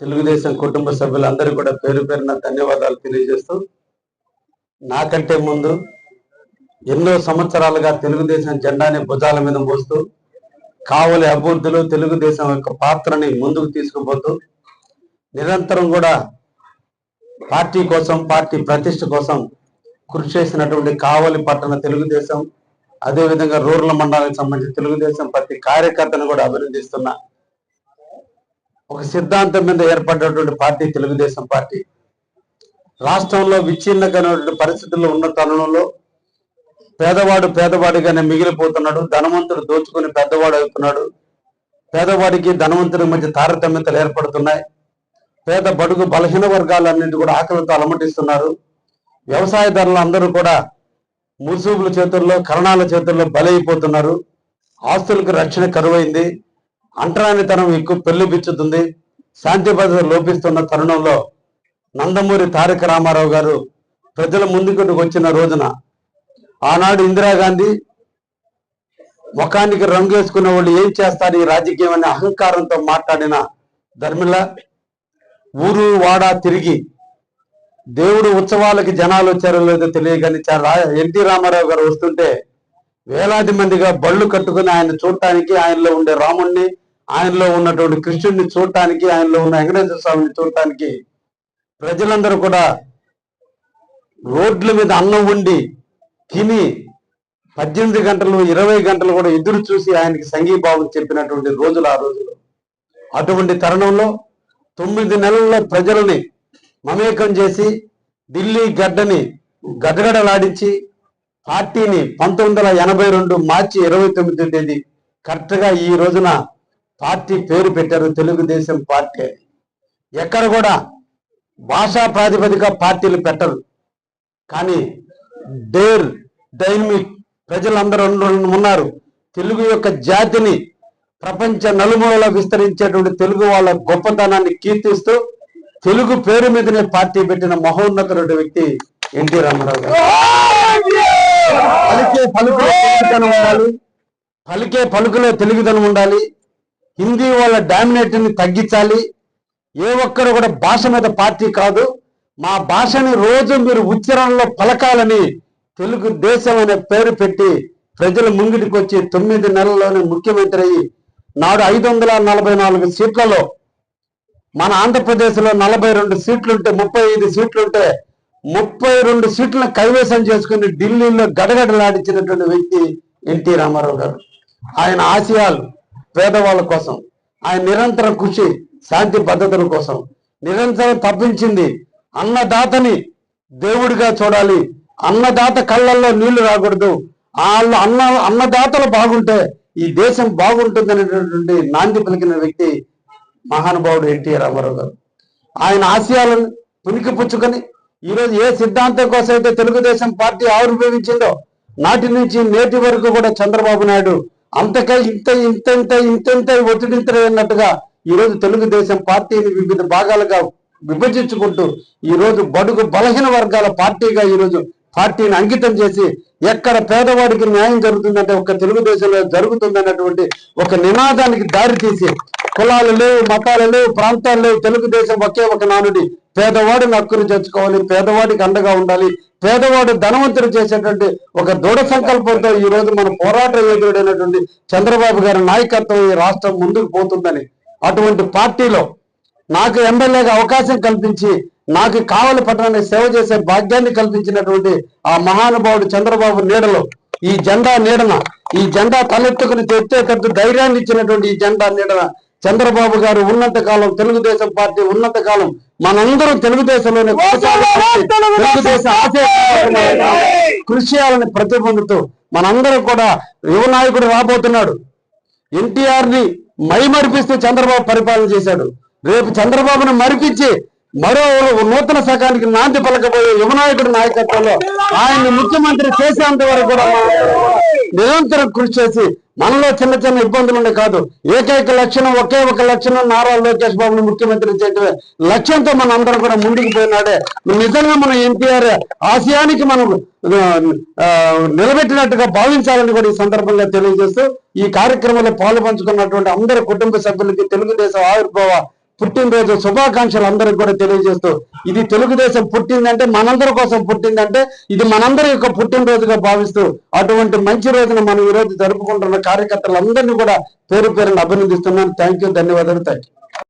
తెలుగుదేశం కుటుంబ సభ్యులందరూ కూడా పేరు పేరున ధన్యవాదాలు తెలియజేస్తూ నాకంటే ముందు ఎన్నో సంవత్సరాలుగా తెలుగుదేశం జెండాని భుజాల మీద మోస్తూ కావలి అభివృద్ధిలో తెలుగుదేశం యొక్క పాత్రని ముందుకు తీసుకుపోతూ నిరంతరం కూడా పార్టీ కోసం పార్టీ ప్రతిష్ట కోసం కృషి చేసినటువంటి కావలి పట్టణ తెలుగుదేశం అదేవిధంగా రూరల్ మండలానికి సంబంధించిన తెలుగుదేశం ప్రతి కార్యకర్తను కూడా అభినందిస్తున్నా. ఒక సిద్ధాంతం మీద ఏర్పడినటువంటి పార్టీ తెలుగుదేశం పార్టీ. రాష్ట్రంలో విచ్ఛిన్నమైనటువంటి పరిస్థితుల్లో ఉన్న తరుణంలో పేదవాడు పేదవాడిగానే మిగిలిపోతున్నాడు ధనవంతుడు దోచుకుని పెద్దవాడు అవుతున్నాడు. పేదవాడికి ధనవంతుడి మధ్య తారతమ్యతలు ఏర్పడుతున్నాయి. పేద బడుగు బలహీన వర్గాలన్నింటి కూడా ఆకలితో అలమటిస్తున్నారు. వ్యవసాయదారులు అందరూ కూడా ముసుగుల చేతుల్లో కరణాల చేతుల్లో బలైపోతున్నారు. ఆస్తులకు రక్షణ కరువైంది. అంటరానితనం ఎక్కువ పెళ్ళిపిచ్చుతుంది శాంతి భద్రత లోపిస్తున్న తరుణంలో నందమూరి తారక రామారావు గారు ప్రజల ముందుకు వచ్చిన రోజున ఆనాడు ఇందిరాగాంధీ ముఖానికి రంగు వేసుకున్న వాళ్ళు ఏం చేస్తారు ఈ రాజకీయం అనే అహంకారంతో మాట్లాడిన ధర్మిళ ఊరు వాడ తిరిగి దేవుడు ఉత్సవాలకి జనాలు వచ్చారో లేదో చాలా ఎన్టీ రామారావు గారు వస్తుంటే వేలాది మందిగా బళ్ళు కట్టుకుని ఆయన చూడటానికి ఆయనలో ఉండే రాముణ్ణి ఆయనలో ఉన్నటువంటి కృష్ణుడిని చూడటానికి ఆయనలో ఉన్న వెంకటేశ్వర స్వామిని చూడటానికి ప్రజలందరూ కూడా రోడ్ల మీద అన్నం వండి తిని పద్దెనిమిది గంటలు ఇరవై గంటలు కూడా ఎదురు చూసి ఆయనకి సంఘీభావం చెప్పినటువంటి రోజులు ఆ రోజులు. అటువంటి తరుణంలో తొమ్మిది నెలల్లో ప్రజలని మమేకం చేసి ఢిల్లీ గడ్డని గడగడలాడించి పార్టీని పంతొమ్మిది వందల ఎనభై రెండు మార్చి ఇరవై తొమ్మిది తేదీ కరెక్ట్గా ఈ రోజున పార్టీ పేరు పెట్టారు తెలుగుదేశం పార్టీ అని. ఎక్కడ కూడా భాషా ప్రాతిపదిక పార్టీలు పెట్టరు. కానీ డేర్ డైనమిక్ ప్రజలందరూ ఉన్నారు. తెలుగు యొక్క జాతిని ప్రపంచ నలుమూలలో విస్తరించేటువంటి తెలుగు వాళ్ళ గొప్పతనాన్ని కీర్తిస్తూ తెలుగు పేరు మీదనే పార్టీ పెట్టిన మహోన్నతుడు వ్యక్తి ఎన్టీ రామారావు గారు. పలికే పలుకులో తెలుగుదనం ఉండాలి. పలికే పలుకులో తెలుగుదనం ఉండాలి. హిందీ వాళ్ళ డామినేట్ని తగ్గించాలి. ఏ ఒక్కరు కూడా భాష మీద పార్టీ కాదు. మా భాషని రోజు మీరు ఉచ్చారణలో పలకాలని తెలుగు దేశం అనే పేరు పెట్టి ప్రజల ముంగిటికి వచ్చి తొమ్మిది నెలల్లోనే ముఖ్యమంత్రి అయ్యి నాడు ఐదు వందల నలభై నాలుగు సీట్లలో మన ఆంధ్రప్రదేశ్లో నలభై రెండు సీట్లుంటే ముప్పై ఐదు సీట్లుంటే ముప్పై రెండు సీట్లను కైవసం చేసుకుని ఢిల్లీలో గడగడలాడించినటువంటి వ్యక్తి ఎన్టీ రామారావు గారు. ఆయన ఆశయాలు పేదవాళ్ళ కోసం ఆయన నిరంతర కృషి శాంతి భద్రతల కోసం నిరంతరం తప్పించింది అన్నదాతని దేవుడిగా చూడాలి. అన్నదాత కళ్ళల్లో నీళ్ళు రాకూడదు. వాళ్ళు అన్న అన్నదాతలు బాగుంటే ఈ దేశం బాగుంటుందనేటటువంటి నాంది పలికిన వ్యక్తి మహానుభావుడు ఎన్టీఆర్ రామారావు గారు. ఆయన ఆశయాలను పునికి పుచ్చుకొని ఈరోజు ఏ సిద్ధాంతం కోసం అయితే తెలుగుదేశం పార్టీ ఆవిర్భవించిందో నాటి నుంచి నేటి వరకు కూడా చంద్రబాబు నాయుడు అంతక ఇంత ఇంత ఇంత ఇంత ఇంత ఒత్తిడింతరే అన్నట్టుగా ఈరోజు తెలుగుదేశం పార్టీని వివిధ భాగాలుగా విభజించుకుంటూ ఈరోజు బడుగు బలహీన వర్గాల పార్టీగా ఈ రోజు పార్టీని అంకితం చేసి ఎక్కడ పేదవాడికి న్యాయం జరుగుతుందంటే ఒక తెలుగుదేశంలో జరుగుతుందన్నటువంటి ఒక నినాదానికి దారి తీసి కులాలు లేవు మతాలు లేవు ప్రాంతాలు లేవు తెలుగుదేశం ఒకే ఒక నానుడి. పేదవాడిని హక్కును చేర్చుకోవాలి పేదవాడికి అండగా ఉండాలి పేదవాడు ధనవంతుడు చేసేటువంటి ఒక దృఢ సంకల్పంతో ఈ రోజు మన పోరాట యోధుడైనటువంటి చంద్రబాబు గారి నాయకత్వం ఈ రాష్ట్రం ముందుకు పోతుందని అటువంటి పార్టీలో నాకు ఎమ్మెల్యేగా అవకాశం కల్పించి నాకు కావలి పట్టణాన్ని సేవ చేసే భాగ్యాన్ని కల్పించినటువంటి ఆ మహానుభావుడు చంద్రబాబు నీడలో ఈ జెండా నీడన ఈ జెండా తలెత్తుకుని తెచ్చేటట్టు ధైర్యాన్ని ఇచ్చినటువంటి ఈ జెండా నీడన చంద్రబాబు గారు ఉన్నత కాలం తెలుగుదేశం పార్టీ ఉన్నత కాలం మనందరం తెలుగుదేశంలోనే తెలుగుదేశం కృషి చేయాలని ప్రతిబంధుతూ మనందరం కూడా యువ నాయకుడు రాబోతున్నాడు. ఎన్టీఆర్ని మైమరిపిస్తూ చంద్రబాబు పరిపాలన చేశాడు. రేపు చంద్రబాబును మరిపించి మరో నూతన శకానికి నాంది పలకబోయే యువనాయకుడి నాయకత్వంలో ఆయన్ని ముఖ్యమంత్రి చేసేంత వరకు కూడా నిరంతరం కృషి చేసి మనలో చిన్న చిన్న ఇబ్బందులు ఉండే కాదు. ఏకైక లక్షణం ఒకే ఒక లక్షణం నారా లోకేష్ బాబుని ముఖ్యమంత్రి చేయటమే. లక్ష్యంతో మనం అందరం కూడా ముందుకు పోయినాడే. నిజంగా మనం ఎన్టీఆర్ ఆశయానికి మనం ఆ, నిలబెట్టినట్టుగా భావించాలని కూడా ఈ సందర్భంగా తెలియజేస్తూ ఈ కార్యక్రమంలో పాలు పంచుకున్నటువంటి అందరి కుటుంబ సభ్యులకి తెలుగుదేశం ఆవిర్భావ పుట్టినరోజు శుభాకాంక్షలు అందరికి కూడా తెలియజేస్తూ ఇది తెలుగుదేశం పుట్టిందంటే మనందరి కోసం పుట్టిందంటే ఇది మనందరి యొక్క పుట్టినరోజుగా భావిస్తూ అటువంటి మంచి రోజున మనం ఈ రోజు జరుపుకుంటున్న కార్యకర్తలందరినీ కూడా పేరు పేరుని అభినందిస్తున్నాను. థ్యాంక్ యూ ధన్యవాదాలు. Thank you